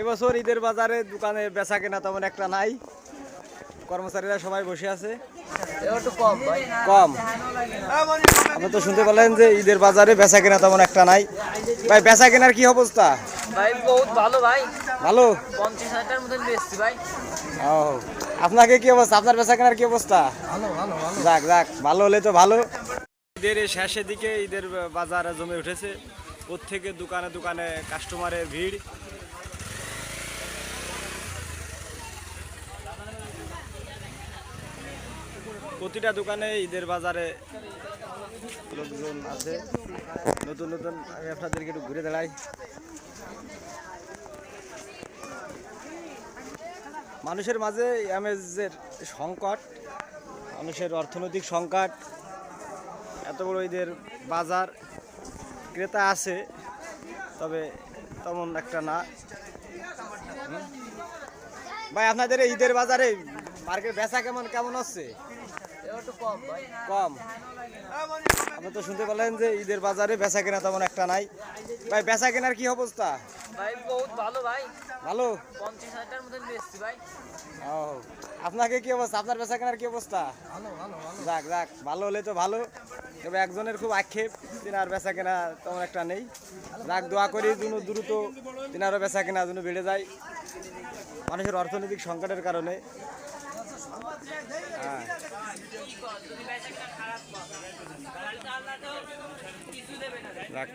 এবছর ঈদের বাজারে দোকানে বেচা কেনা তেমন একটা নাই। কর্মচারীরা সবাই বসে আছে। কম আপনি তো শুনতে পেলেন যে ঈদের বাজারে বেচা কেনা তেমন একটা নাই। ভাই বেচা কেনার কি অবস্থা? ভাই বহুত ভালো ভাই। ভালো? পঞ্চাশ হাজার মতন বেচছি ভাই। ও আপনাকে কি অবস্থা? আপনার বেচা কেনার কি অবস্থা? ভালো ভালো ভালো। যাক যাক ভালো হলে তো ভালো। ঈদের শেষের দিকে ঈদের বাজার জমে উঠেছে। ওর থেকে দোকানে দোকানে কাস্টমারের ভিড়। প্রতিটা দোকানে ঈদের বাজারে লোকজন আছে। নতুন নতুন আমি আপনাদেরকে একটু ঘুরে দাঁড়াই মানুষের মাঝে এমএজের সংকট, মানুষের অর্থনৈতিক সংকট, এত বড় ঈদের বাজার ক্রেতা আছে, তবে তেমন একটা না। ভাই, আপনাদের ঈদের বাজারে মার্কেট বেচা কেমন কেমন একটু কম। আপনি তো শুনতে পেলেন যে ঈদের বাজারে বেচা কেনা তেমন একটা নাই। ভাই বেচা কেনার কি অবস্থা? ভাই বহুত ভালো ভাই। ভালো? পঞ্চাশ হাজার মতন বেচছি ভাই। ও আপনাকে কি অবস্থা? আপনার বেচা কেনার কি অবস্থা? ভালো ভালো ভালো। যাক যাক ভালো হলে তো ভালো। তবে একজনের খুব আক্ষেপ তিনার বেচা কেনা তেমন একটা নেই। যাক দোয়া করি যেন দ্রুত তিনারও বেচা কেনা যেন বেড়ে যায়। মানুষের অর্থনৈতিক সংকটের কারণে। যাক